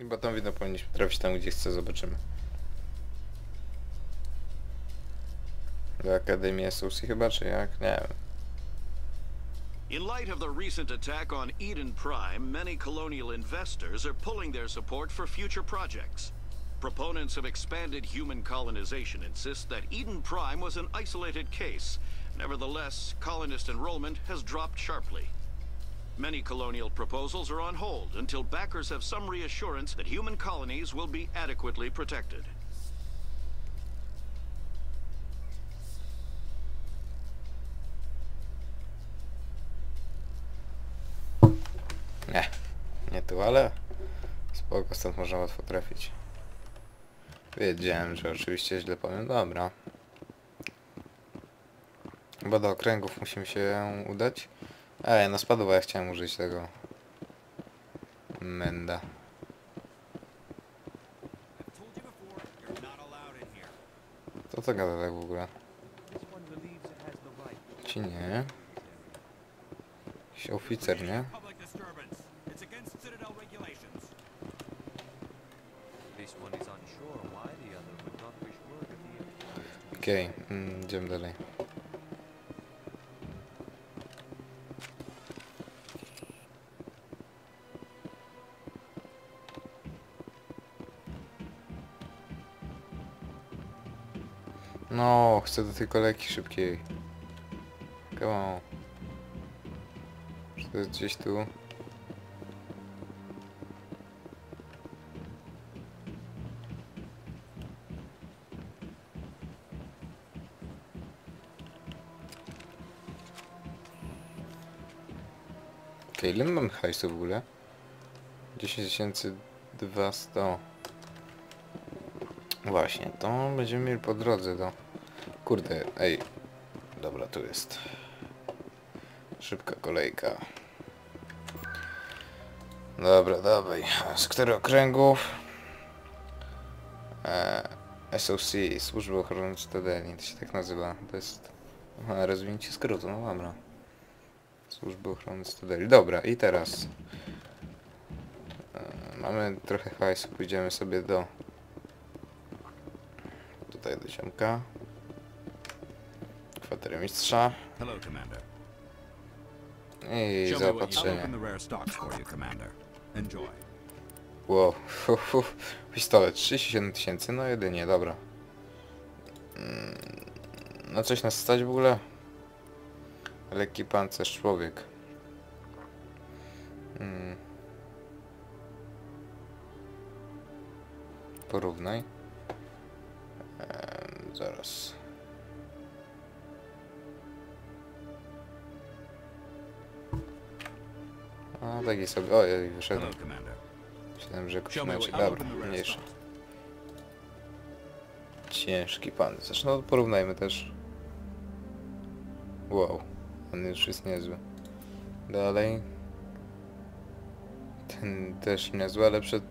Chyba tam widno powinniśmy trafić tam, gdzie chcę, zobaczymy. Do Akademii SOC chyba, czy jak? Nie wiem. In light of the recent attack on Eden Prime, many colonial investors are pulling their support for future projects. Proponents of expanded human colonization insist that Eden Prime was an isolated case. Nevertheless, colonist enrollment has dropped sharply. Many colonial proposals are on hold until backers have some reassurance that human colonies will be adequately protected. Nie. Nie tu, ale spoko, stąd można łatwo trafić. Wiedziałem, że oczywiście źle powiem. Dobra. Chyba do okręgów musimy się udać. Ej, no spadła, ja chciałem użyć tego. Menda. To co gada tak w ogóle? Ci nie. Jakiś oficer, nie? Public disturbance. It's against Citadel chcę do tej kolejki szybkiej. Come on. Czy to jest gdzieś tu? Okej, ile my mamy hajsu w ogóle? 10 200. Właśnie, to będziemy mieli po drodze do... Kurde, ej. Dobra, tu jest. Szybka kolejka. Dobra, dawaj. Z których okręgów? E, SOC, Służby Ochrony Cytadeli, to się tak nazywa. To jest e, rozwinięcie skrótu, no dobra. Służby Ochrony Cytadeli. Dobra, i teraz e, mamy trochę hajsu, pójdziemy sobie do tutaj do ziomka. Kwatery mistrza Hello, Commander. i zaopatrzenie. Wow, pistolet 37 tysięcy, no jedynie, dobra. No coś nas stać w ogóle? Lekki pancerz, człowiek. Mm. Porównaj. Em, zaraz. A taki sobie. Ojej, wyszedłem. Myślałem, że inaczej. Dobra, stocks. Ciężki pancerz. No porównajmy też. Wow, on już jest niezły. Dalej. Ten też niezły, ale przed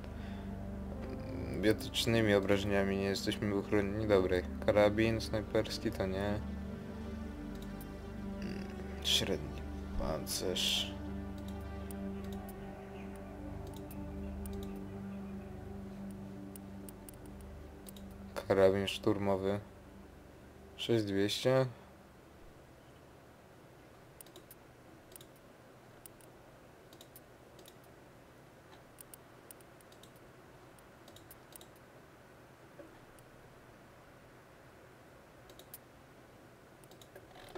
biotycznymi obrażeniami nie jesteśmy uchronieni. Dobry. Karabin snajperski to nie. Mm, Średni pancerz. Karabin szturmowy 6200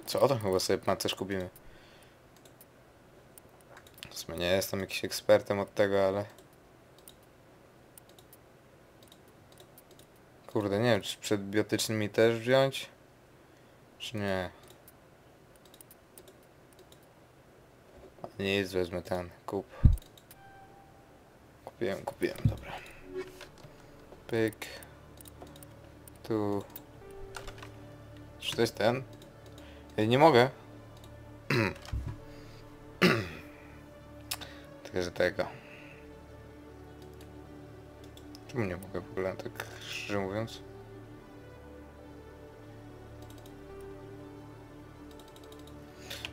Co to chyba sobie pancerz kupimy? W sumie nie jestem jakiś ekspertem od tego, ale... Kurde, nie wiem, czy przed biotycznymi też wziąć? Czy nie? A Nic, wezmę ten, kup. Kupiłem, kupiłem, dobra. Pyk. Tu. Czy to jest ten? Ja nie mogę. Tylko, że tego. Czemu nie mogę w ogóle, tak szczerze mówiąc?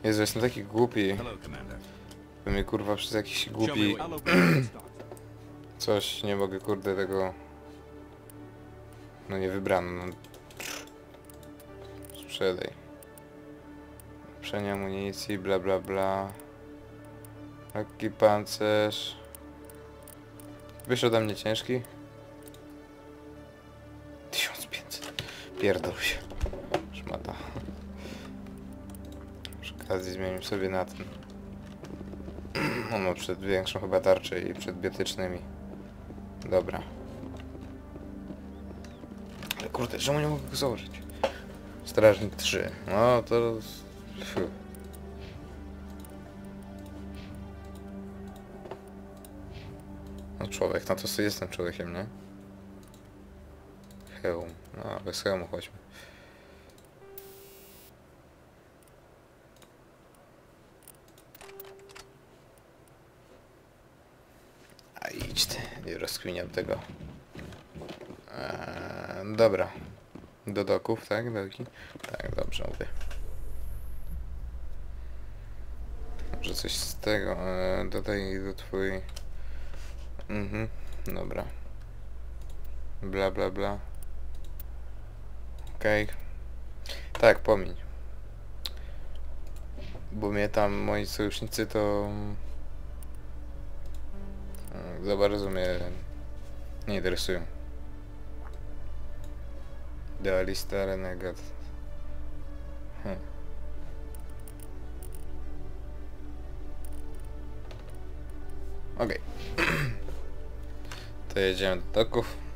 Jezu, jestem taki głupi. By mnie kurwa przez jakiś głupi. Coś nie mogę kurde tego... No nie wybrano. No. Sprzedaj. Przenie amunicji, bla bla bla. Lekki pancerz. Wiesz ode mnie ciężki? Pierdol się. Szmata. Przy okazji zmienił sobie na ten. On ma przed większą chyba tarczę i przed biotycznymi. Dobra. Ale kurde, czemu nie mogę go założyć? Strażnik 3. No to... No człowiek, no to jestem człowiekiem, nie? Hełm. No, bez hełmu chodźmy. A idź ty, nie rozkminiam tego. Eee, dobra. Do doków, tak? Doki? Tak, dobrze mówię. Może coś z tego. Eee, dodaj do twojej... Mhm, dobra. Bla bla bla. Okej. Tak, pomiń. Bo mnie tam moi sojusznicy to... mm, Za bardzo mnie nie interesują. Idealista, renegat. Hm. Okej. to jedziemy do toków.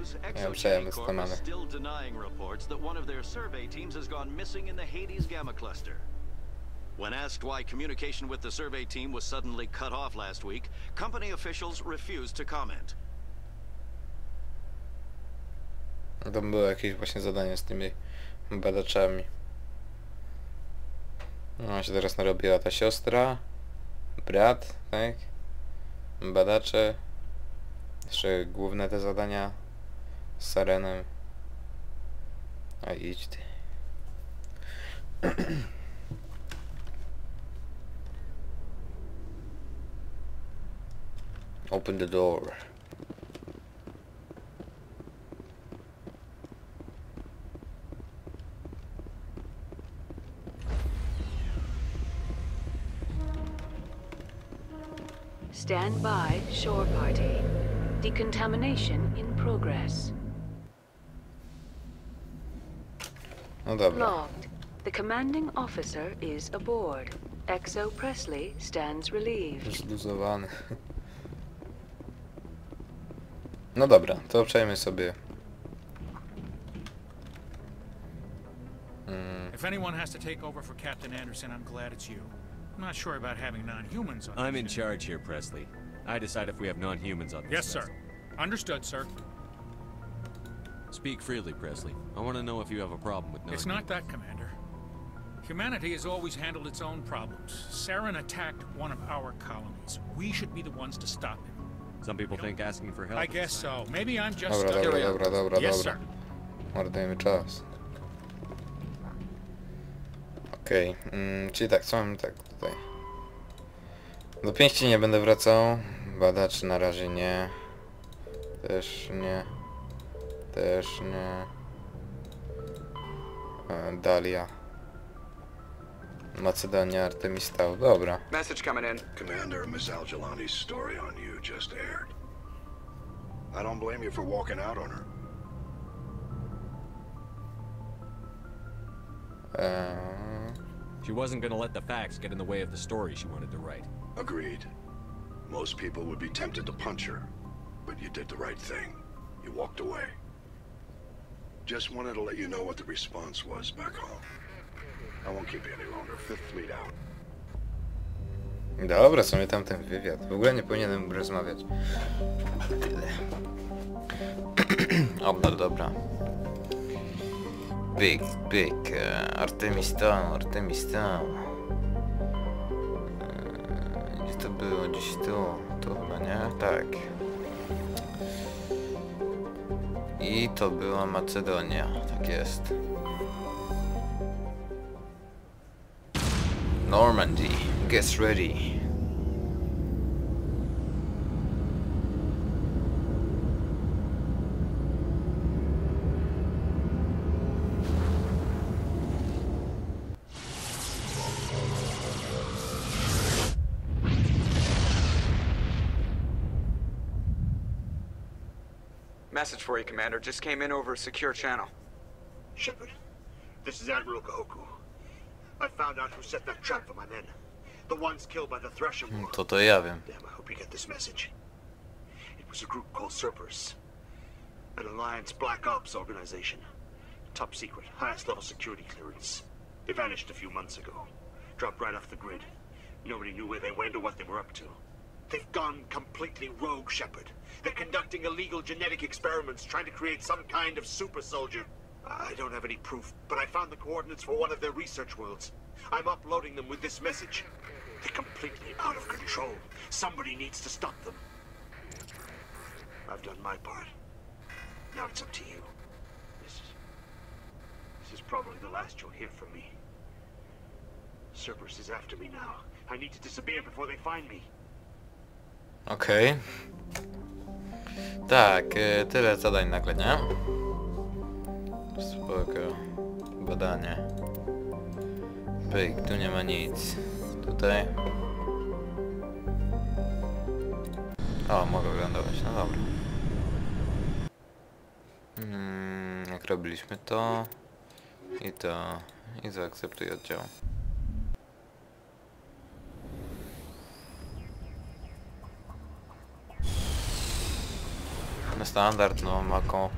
News, z Corp Tamanem. is still denying reports that one of their survey teams has gone missing in the Hades Gamma Cluster. When asked why communication with the survey team was suddenly cut off last week, company officials refused to comment. Tam było jakieś właśnie zadanie z tymi badaczami. No się teraz narobiła ta siostra, brat, tak? Badacze. Jeszcze główne te zadania z Sarenem. A idź. Open the door. Stand by, shore party. Decontamination in progress. No dobra. Logged. The commanding officer is aboard. Exo Presley stands relieved. Zluzowany. No dobra, to przejmę sobie. Mm, If anyone has to take over for Captain Anderson, I'm glad it's you. I'm not sure about having non-humans on I'm in charge here, Presley. I decide if we have non-humans on this Yes, sir. Understood, sir. Speak freely, Presley. I want to know if you have a problem with non It's not that, Commander. Humanity has always handled its own problems. Saren attacked one of our colonies. We should be the ones to stop him. Some people think asking for help I guess so. Maybe I'm just dobra, stuck. dobra, dobra, dobra, Yes, dobra. sir. Mordujemy czas. Okej, mm, czyli tak, co mamy tak tutaj? Do pięści nie będę wracał. Badacz na razie nie. Też nie. Też nie. E, Dalia. Macedonia, Artemistał. Dobra. Message coming in. Commander, Miss Algelani's story on you just aired. I don't blame you for walking out on her. She wasn't going to let the facts get in the way of the story she wanted to write. Agreed. Most people would be tempted to punch her, but you did the right thing. You walked away. Just wanted to let you know what the response was back home. I won't keep you any longer. Fifth Fleet out. Dobra, sobie tam ten wywiad. W ogóle nie powinienem rozmawiać. Tyle. o, no dobra. Big, big. Artemis Town, Artemis Town. E, Gdzie to było? Gdzieś tu. Tu chyba, nie? Tak. I to była Macedonia. Tak jest. Normandy, get ready. For you, Commander. Just came in over a secure channel. Shepard, this is Admiral Kahoku. I found out who set that trap for my men. The ones killed by the Thresher hmm, War. To to ja wiem. Damn, I hope you get this message. It was a group called Cerberus. An Alliance Black Ops organization. Top secret, highest level security clearance. They vanished a few months ago. Dropped right off the grid. Nobody knew where they went or what they were up to. They've gone completely rogue, Shepard. They're conducting illegal genetic experiments, trying to create some kind of super soldier. I don't have any proof, but I found the coordinates for one of their research worlds. I'm uploading them with this message. They're completely out of control. Somebody needs to stop them. I've done my part. Now it's up to you. This is... This is probably the last you'll hear from me. Cerberus is after me now. I need to disappear before they find me. Okej. Tak, e, tyle zadań nagle, nie? Spoko. Badanie. Pyk, tu nie ma nic. Tutaj. O, mogę lądować, no dobra. Mm, jak robiliśmy to i to i zaakceptuj oddział. Na standard, no, Mako.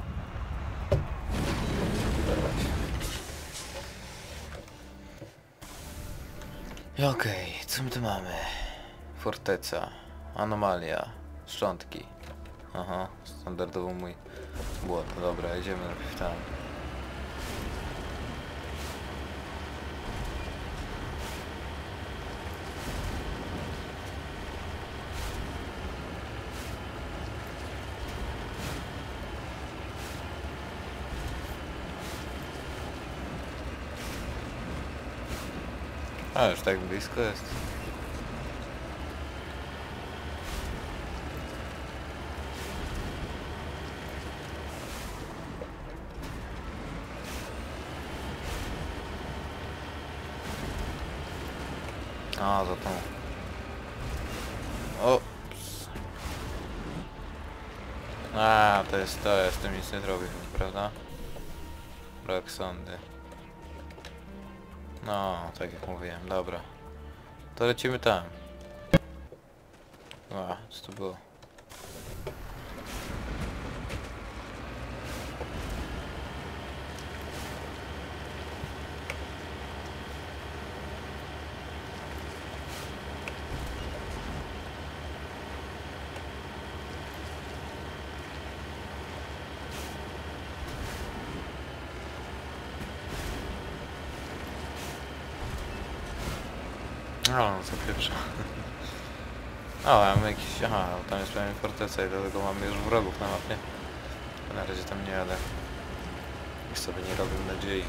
Okej, co my tu mamy? Forteca, anomalia, szczątki. Aha, standardowo mój błot. Dobra, idziemy najpierw tam. Ah, hashtag bicicleta. Tak jak mówiłem, dobra. To lecimy tam. A, co to było? O, no co pierwsza. O, ja mam jakiś... Aha, tam jest pewnie forteca i dlatego mamy już wrogów na mapie. Na razie tam nie jadę. I sobie nie robię nadziei.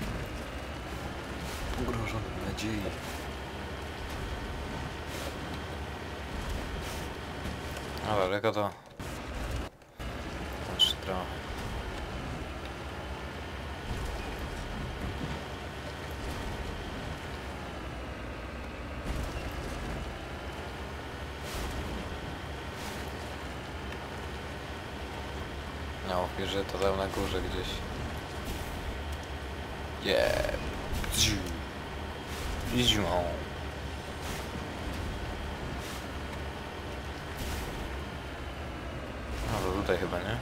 Ugrożonym nadziei. A daleko to... Jeszcze trochę. No, że to tam na górze gdzieś. Yeah. Bziu. No to tutaj chyba, nie?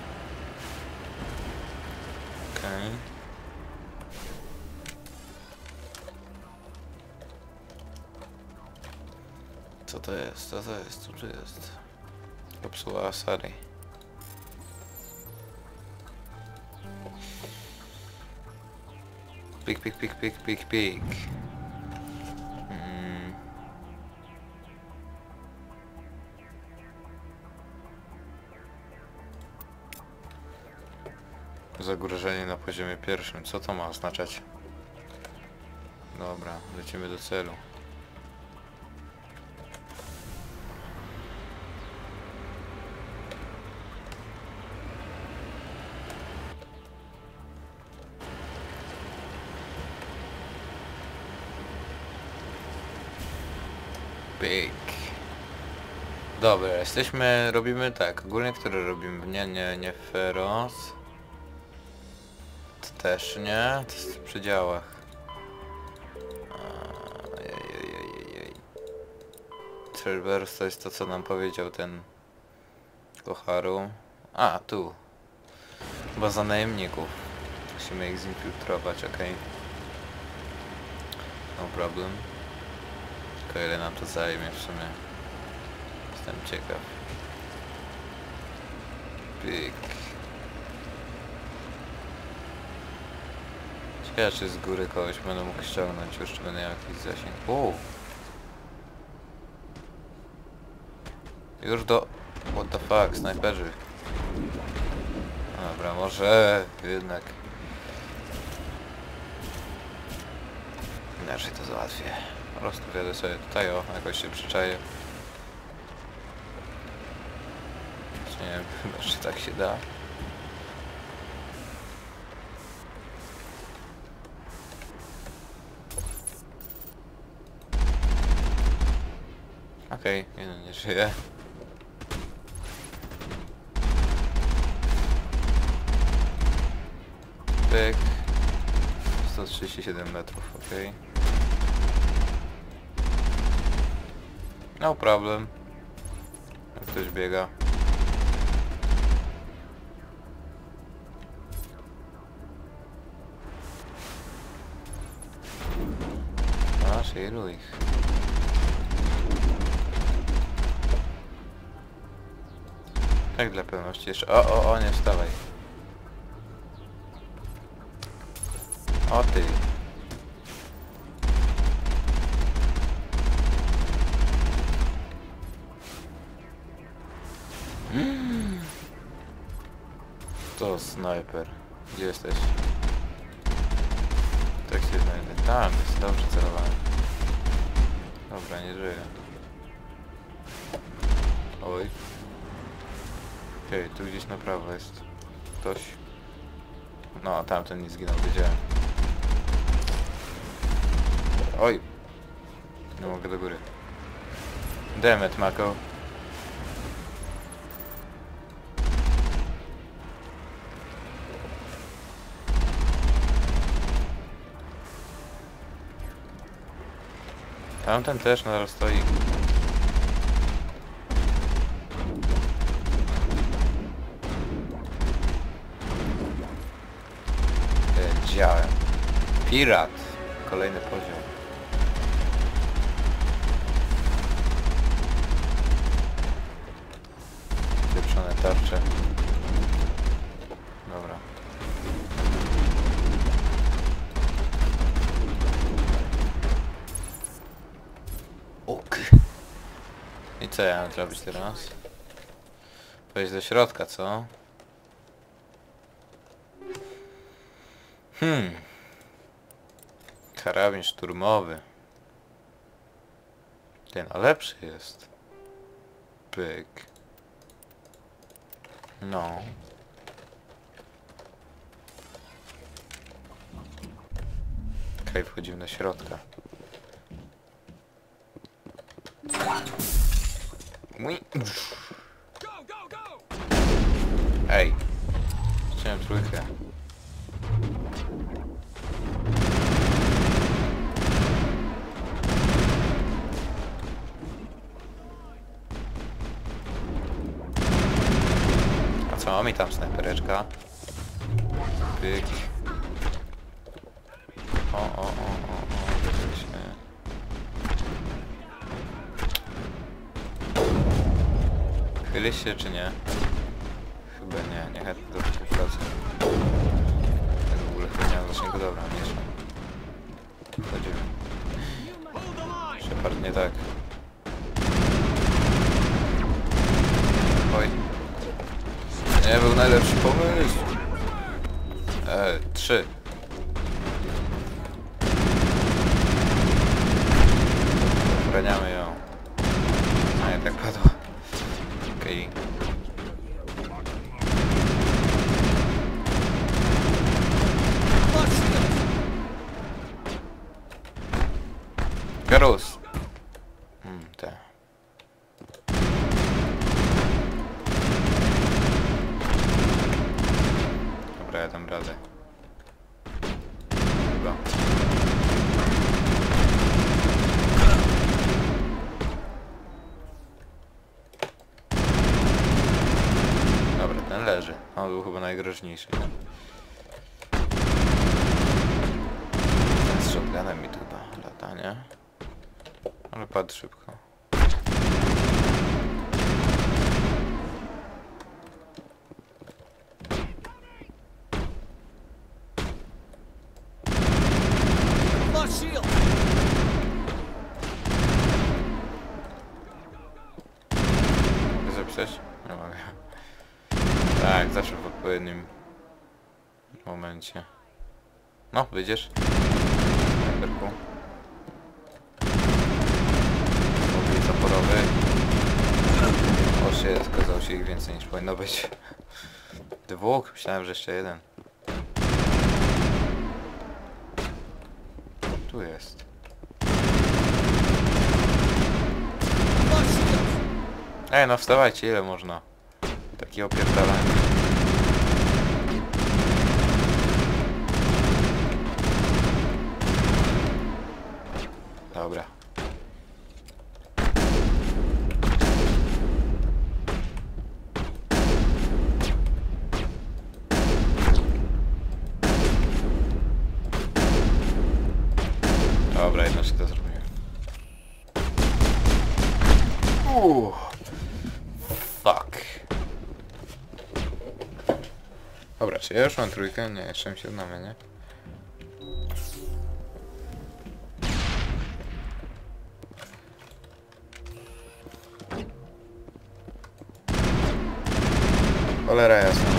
Okej. Co to jest? Co to jest? Co to jest? Kapsuła Asari. Pik, pik, pik, pik, pik, pik. Mm. Zagrożenie na poziomie pierwszym. Co to ma oznaczać? Dobra, lecimy do celu. Big. Dobra, jesteśmy, robimy tak, ogólnie które robimy? Nie, nie, nie Feroz. To też nie, to jest w przedziałach. Cerberus to jest to co nam powiedział ten Koharu. A, tu. Baza najemników. Musimy ich zinfiltrować, okej. No problem. Tylko ile nam to zajmie w sumie. Jestem ciekaw. Pyk. Ciekawe czy z góry kogoś będę mógł ściągnąć, już czy będę miał jakiś zasięg. O! Już do... What the fuck, snajperzy. Dobra, może jednak... Inaczej to załatwię. Prostu wjadę sobie tutaj, o, jakoś się przyczaję. Nie wiem, chyba, czy tak się da. Okej, jeden nie żyje. Pyk. 137 metrów, okej. No problem. Ktoś biega. Masz ilu ich? Tak dla pewności jeszcze. O, o, o, nie wstawaj. O ty. To snajper. Gdzie jesteś? Tak się znajdę. Tam jest, dobrze celowałem. Dobra, nie żyję. Oj. Okej, tu gdzieś na prawo jest ktoś. No, a tamten nie zginął, wiedziałem. Oj! Nie mogę do góry. Demet, Mako. Tamten też nadal stoi. Wiedziałem. Pirat. Kolejny poziom. Co ja mam zrobić teraz? Wejść do środka, co? Hmm. Karabin szturmowy. Ten, a lepszy jest. Pyk. No. Okej, wchodzimy do środka. Ej. Chciałem trójkę. A co, mamy tam snajpereczka? Pyk. O, o, o, o, o, jesteśmy. Się czy nie? Chyba nie, nie chętnie do współpracy. Tak w ogóle chyba nie mam zasięgu, dobra, mieszam. Wchodzimy. Shepard nie tak. Oj. Nie był najlepszy pomysł. E, trzy. Ochraniamy ją. A nie tak padło. Okej. Garus. Hmm, te. Ten leży. On był chyba najgroźniejszy. Ten z shotgunem mi tu chyba lata, nie? Ale padł szybko. Zapisać? Nie mogę. Tak, zawsze w odpowiednim momencie. No, wyjdziesz? Najperku. Ich więcej niż powinno być. Dwóch? Myślałem, że jeszcze jeden. Tu jest. Ej, no wstawajcie, ile można? Taki opierdalany. Dobra. Dobra, jednostkę to zrobiłem. Uuu. Fuck. Dobra, czy ja już mam trójkę? Nie, jeszcze mi się znamy, nie? Cholera jasna.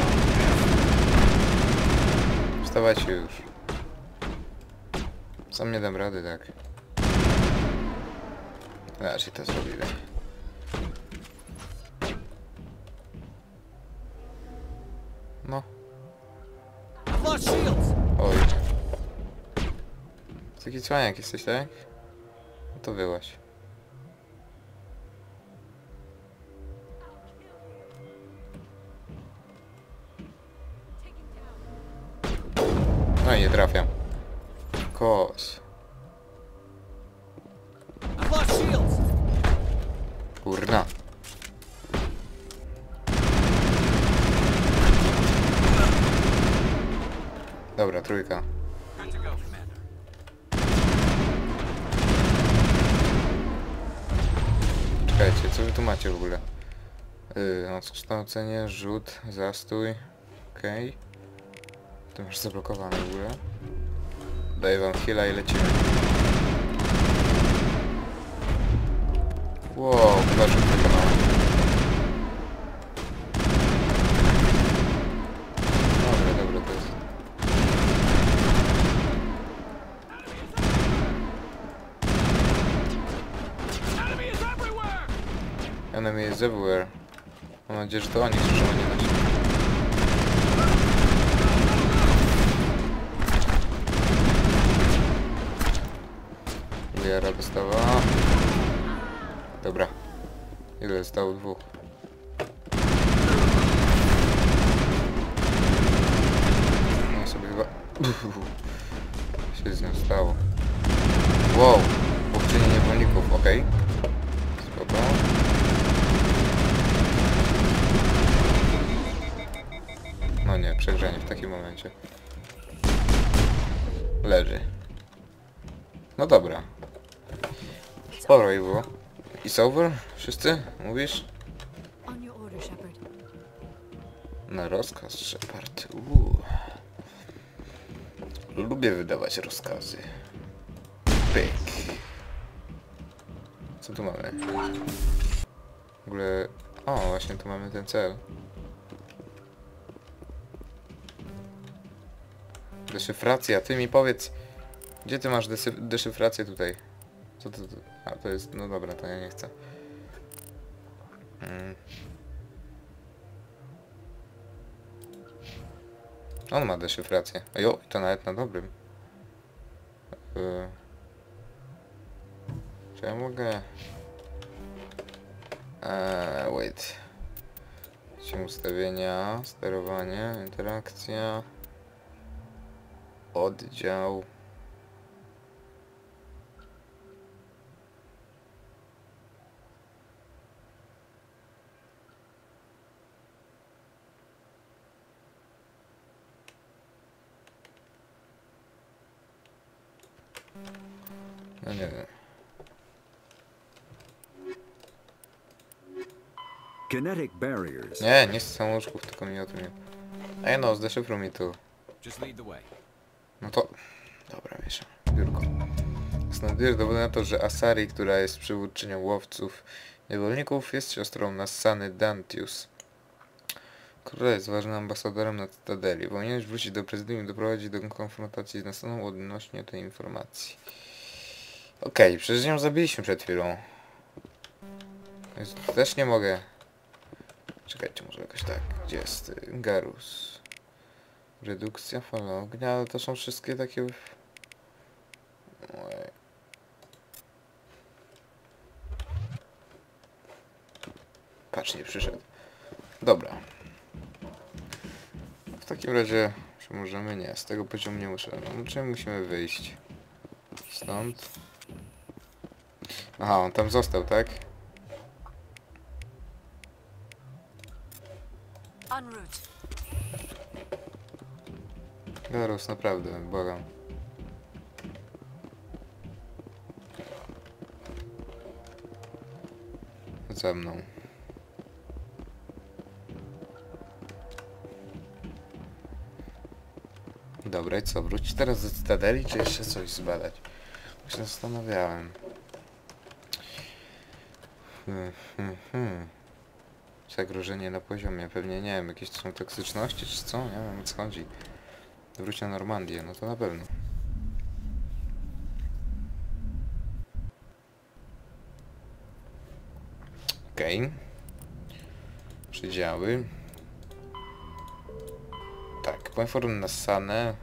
Wstawajcie już. Sam nie dam rady, tak. Raczej to zrobimy. No. Oj. Taki cwaniak jesteś, tak? No to wyłaś. Zastój. Okej. Okay. To masz zablokowane w ogóle. Daję wam chwilę i lecimy. Wow, chyba rzut wykonałem. Dobra, dobra, to jest... Enemy is everywhere! Mam nadzieję, że to oni a nie Dobra. Ile zostało? Dwóch. No sobie chyba... się z nią stało. Wow! Łowczyni niewolników, okej. Spoko. No nie, przegrzanie w takim momencie. Leży. No dobra. Sporo ich było. It's over? Wszyscy? Mówisz? Na rozkaz, Shepard. Uuu. Lubię wydawać rozkazy. Pyk. Co tu mamy? W ogóle... O, właśnie tu mamy ten cel. Deszyfracja, ty mi powiedz, gdzie ty masz desy- deszyfrację tutaj? Co to, to? A, to jest, no dobra, to ja nie chcę. Mm. On ma deszyfrację. Jo, to nawet na dobrym. Yy. Czy ja mogę... Eee, wait. Się ustawienia, sterowanie, interakcja, oddział. Nie, nie chcę samouczków, tylko mi o tym nie... Ej no, zdeszyfruj mi tu. Just lead the way. No to... Dobra, mieszam. Biurko. Znajdujesz dowody na to, że Asari, która jest przywódczynią łowców niewolników, jest siostrą Nassany Dantius. Króla jest ważnym ambasadorem na Cytadeli. Powinieneś wrócić do prezydium i doprowadzić do konfrontacji z Nassaną odnośnie tej informacji. Okej, przecież ją zabiliśmy przed chwilą. Też nie mogę. Czekajcie, może jakoś tak. Gdzie jest y, Garus? Redukcja fala ognia, ale to są wszystkie takie... Patrz, nie przyszedł. Dobra. W takim razie, czy możemy? Nie, z tego poziomu nie muszę. No, czy musimy wyjść? Stąd. Aha, on tam został, tak? Garus, naprawdę, błagam. Za mną. Dobra, i co? Wrócić teraz do Cytadeli, czy jeszcze coś zbadać? Bo się zastanawiałem. Hmm, hmm, hmm. Zagrożenie na poziomie, pewnie nie wiem, jakieś są toksyczności, czy co? Nie wiem, o co chodzi. Wróć na Normandię, no to na pewno. Okej. Okay. Przydziały. Tak, poinformuj Nassanę.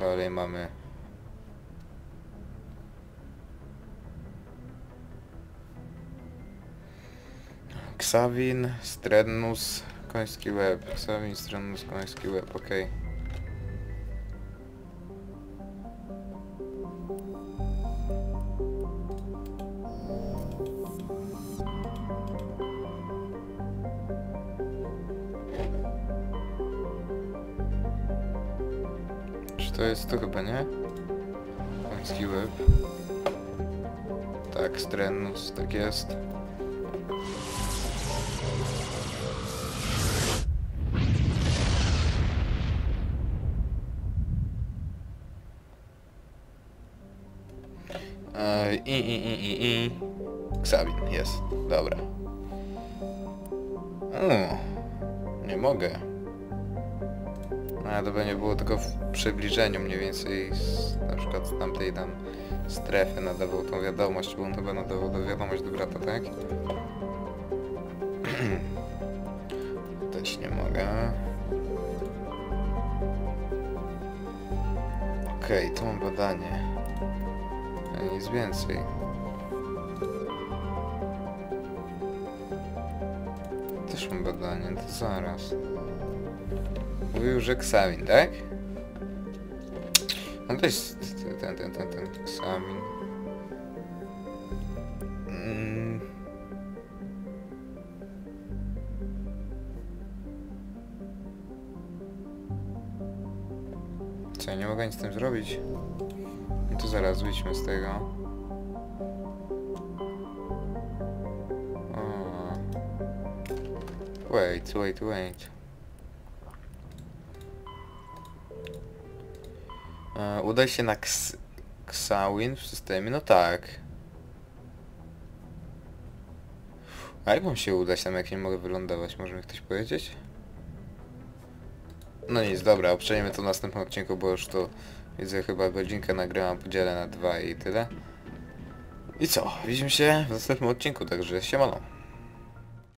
Dalej mamy... Ksawin, Strenus, koński łeb. Ksawin, Strenus, koński łeb, okej. Czy to jest to chyba, nie? Koński łeb. Tak, Strenus, tak jest. I, i, i, i, i. Ksawin, jest. Dobra. O, nie mogę. No, to będzie było tylko w przybliżeniu mniej więcej z, na przykład z tamtej tam strefy nadawał tą wiadomość, bo on chyba nadawał do wiadomość do brata, tak? Też nie mogę. Okej, okay, tu mam badanie. Nic więcej. Też mam badanie, to zaraz. Mówił, że Ksawin, tak? No to jest ten, ten, ten, ten Ksawin. Mm. Co, ja nie mogę nic z tym zrobić? To zaraz wyjdźmy z tego. Wait, wait, wait. E, udaj się na Ks Ksawin w systemie, no tak. A jak mam się udać tam, jak nie mogę wylądować? Może mi ktoś powiedzieć? No nic, dobra, oprzejmy to w następnym odcinku, bo już to widzę chyba godzinkę nagrywam, podzielę na dwa i tyle. I co? Widzimy się w następnym odcinku, także siemano.